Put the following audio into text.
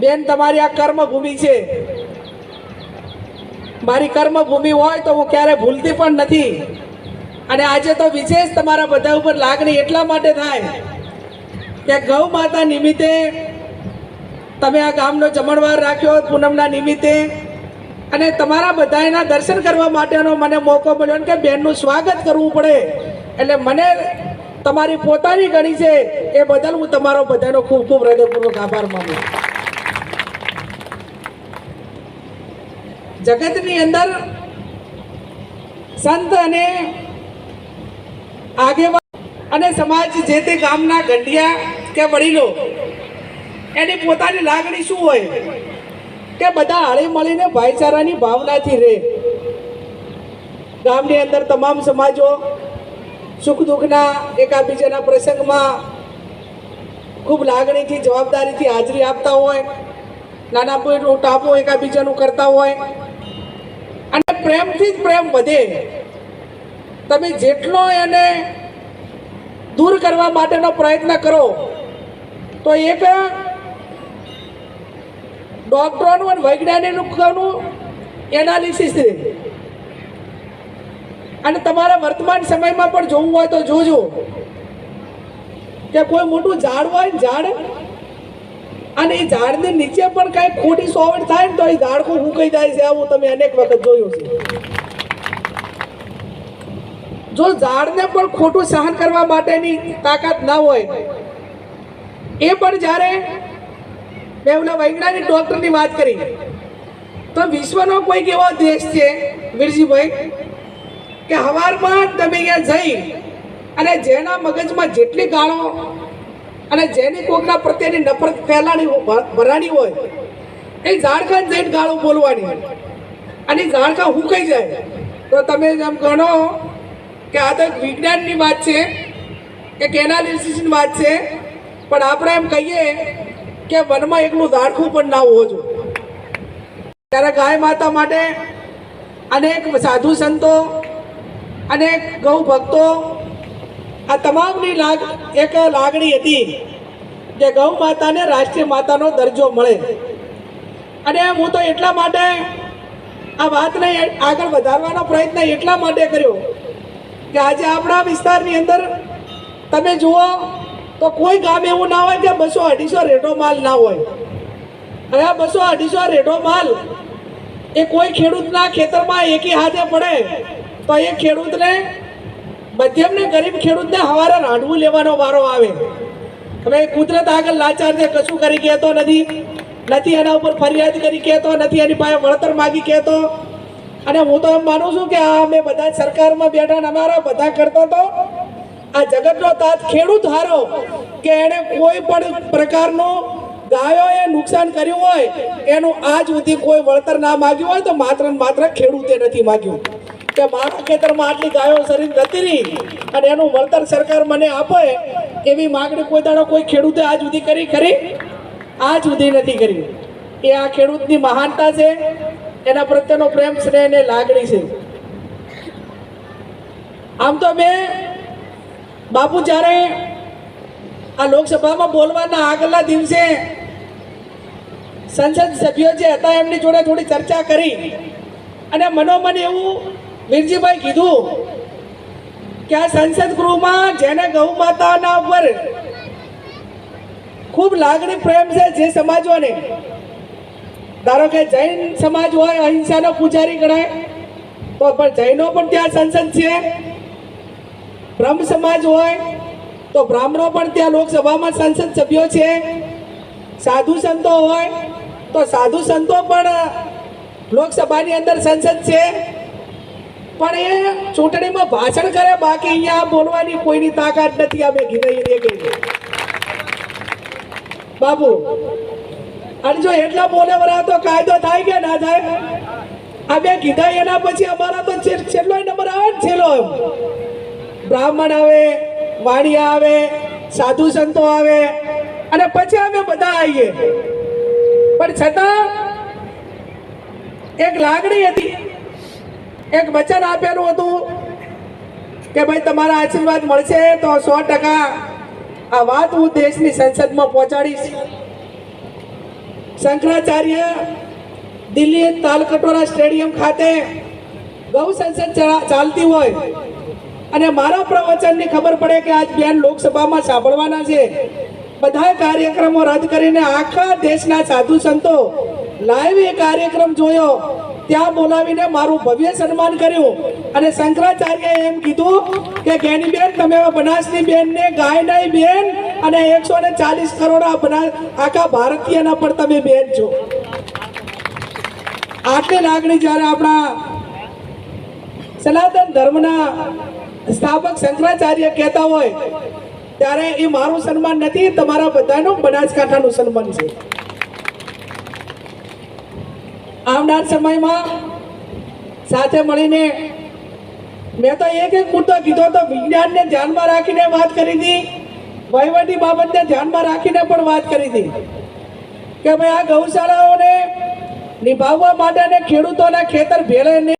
બેન, તમારી આ કર્મભૂમિ છે. મારી કર્મભૂમિ હોય તો હું ક્યારે ભૂલતી પણ નથી. અને આજે તો વિશેષ તમારા બધા ઉપર લાગણી એટલા માટે થાય કે ગૌ માતા નિમિત્તે તમે આ ગામનો જમણવાર રાખ્યો પૂનમના નિમિત્તે. અને તમારા બધાના દર્શન કરવા માટેનો મને મોકો મળ્યો કે બેનનું સ્વાગત કરવું પડે. એટલે મને તમારી પોતાની ગણી છે એ બદલ હું તમારો બધાનો ખૂબ ખૂબ હૃદયપૂર્વક આભાર માનું જગતની અંદર સંત અને આગેવાન અને સમાજ જે તે ગામના ગંઢિયા કે વડીલો, એની પોતાની લાગણી શું હોય? કે બધા હળી મળીને ભાઈચારાની ભાવનાથી રહે. ગામની અંદર તમામ સમાજો સુખ દુઃખના એકાબીજાના પ્રસંગમાં ખૂબ લાગણીથી, જવાબદારીથી હાજરી આપતા હોય. નાના મોટું ટાપો એકાબીજાનું કરતા હોય. પ્રેમથી જ પ્રેમ વધે. તમે જેટલો એને દૂર કરવા માટેનો પ્રયત્ન કરો, તો એક ડોક્ટરોનું અને વૈજ્ઞાનિકોનું એનાલિસિસ છે અને તમારા વર્તમાન સમયમાં પણ જોવું હોય તો જોજો કે કોઈ મોટું ઝાડ હોય ઝાડ અને એ ઝાડની નીચે પણ કાંઈ ખોટી સોવટ થાય ને તો એ ઝાડખું હુકાઈ જાય છે. આવું તમે અનેક વખત જોયું છે. જો ઝાડને પણ ખોટું સહન કરવા માટેની તાકાત ના હોય, એ પણ જ્યારે મેં ઓલા વૈજ્ઞાનિક ડોક્ટરની વાત કરી, તો વિશ્વનો કોઈક એવો દેશ છે, વીરજીભાઈ, કે હવારમાં તમે અહીંયા જઈ અને જેના મગજમાં જેટલી ગાળો અને જેની કોકના પ્રત્યેની નફરત ફેલાણી હો- ભરાણી હોય, એ ઝારખંડ જઈને ગાળો બોલવાની. અને ઝારખંડ હુકાઈ જાય. તો તમે જેમ ગણો કે આ તો વિજ્ઞાનની વાત છે એક એનાલિસિસની વાત છે, પણ આપણે એમ કહીએ કે વનમાં એકલું ઝાડખું પણ ના હોવું જોઈએ. ત્યારે ગાય માતા માટે અનેક સાધુ સંતો, અનેક ગૌ ભક્તો, આ તમામની લાગ એક લાગણી હતી. કે ગૌ માતાને રાષ્ટ્રીય માતાનો દરજ્જો મળે. અને હું તો એટલા માટે આ વાતને આગળ વધારવાનો પ્રયત્ન એટલા માટે કર્યો કે આજે આપણા વિસ્તારની અંદર તમે જુઓ તો કોઈ ગામ એવું ના હોય કે બસો અઢીસો રેટો માલ ના હોય. હવે આ બસો અઢીસો રેટો માલ એ કોઈ ખેડૂતના ખેતરમાં એકી હાથે પડે તો એ ખેડૂતને, મધ્યમને ગરીબ ખેડૂતને હવારે રાંધવું લેવાનો વારો આવે. હવે કુદરત આગળ લાચાર છે, કશું કરી કહેતો નથી. નથી એના ઉપર ફરિયાદ કરી કહેતો, નથી એની પાસે વળતર માગી કહેતો. અને હું તો એમ માનું છું કે આ અમે બધા સરકારમાં બેઠા અમારા બધા કરતો તો આ જગતનો તાત ખેડૂત હારો કે એણે કોઈ પણ પ્રકારનું ગાયોએ નુકસાન કર્યું હોય, એનું આજ સુધી કોઈ વળતર ના માગ્યું હોય તો માત્ર માત્ર ખેડૂતે નથી માગ્યું. કે મારા ખેતરમાં આટલી ગાયો શરીર જતી રહી અને એનું વળતર સરકાર મને આપે એવી માગણી કોઈ દાડો કોઈ ખેડૂતે આજ સુધી કરી ખરી? આજ સુધી નથી કરી. એ આ ખેડૂતની મહાનતા છે, એના પ્રત્યેનો પ્રેમ, સ્નેહ અને લાગણી છે. આમ તો મેં બાપુ જ્યારે આ લોકસભામાં બોલવાના આગલા દિવસે સંસદ સભ્યો જે હતા એમની જોડે થોડી ચર્ચા કરી અને મનોમન એવું વીરજીભાઈ કીધું કે આ સંસદ ગૃહમાં, જેને ગૌ માતાના ઉપર ખૂબ લાગણી પ્રેમ છે જે સમાજોને. ધારો કે જૈન સમાજ હોય, અહિંસાનો પૂજારી ગણાય, તો પણ જૈનો પણ ત્યાં સંસદ છે. બ્રહ્મ સમાજ હોય, તો બ્રાહ્મણો પણ ત્યાં લોકસભામાં સંસદ સભ્યો છે. સાધુ સંતો હોય, તો સાધુ સંતો પણ લોકસભાની અંદર સંસદ છે. પણ એ ચૂંટણીમાં ભાષણ કરે, બાકી અહીંયા બોલવાની કોઈની તાકાત નથી. અમે કીધા ગઈ બાબુ અને જો એટલા બોલે વરા તો કાયદો થાય કે ના થાય? આ બે કીધા એના પછી અમારા તો છેલ્લો નંબર આવે ને છેલ્લો બ્રાહ્મણ આવે, વાણિયા આવે, સાધુ સંતો આવે, અને પછી અમે બધા આવીએ. પણ છતાં એક લાગણી હતી. એક વચન આપેલું હતું કે ભાઈ તમારા આશીર્વાદ મળશે તો સો ટકા આ વાત હું દેશની સંસદમાં પહોંચાડીશ. શંકરાચાર્ય દિલ્હી તાલકટોરા સ્ટેડિયમ ખાતે ગૌ સંસદ ચાલતી હોય અને મારા પ્રવચનની ખબર પડે કે આજ બેન લોકસભામાં સાંભળવાના છે. બધા કાર્યક્રમો રદ કરીને આખા દેશના સાધુ સંતો લાઈવ એ કાર્યક્રમ જોયો. ત્યાં બોલાવીને મારું ભવ્ય સન્માન કર્યું. અને શંકરાચાર્યએ એમ કીધું કે જ્ઞાનીબેન તમે બનાસની બેનને ગાયનાઈ બેન. અને એકસો ને ચાલીસ કરોડ બનાસ આખા ભારતીયના પણ તમે બેન છો. આટલી લાગણી જ્યારે આપણા સનાતન ધર્મના સ્થાપક શંકરાચાર્ય કહેતા હોય, ત્યારે એ મારું સન્માન નથી, તમારા બધાનું બનાસકાંઠાનું સન્માન છે. આવનાર સમયમાં સાથે મળીને મેં તો એક એક મુદ્દો કીધો તો વિજ્ઞાનને ધ્યાનમાં રાખીને વાત કરી હતી. વહીવટી બાબતને ધ્યાનમાં રાખીને પણ વાત કરી હતી કે ભાઈ આ ગૌશાળાઓને નિભાવવા માટે ખેડૂતોના ખેતર ભેળે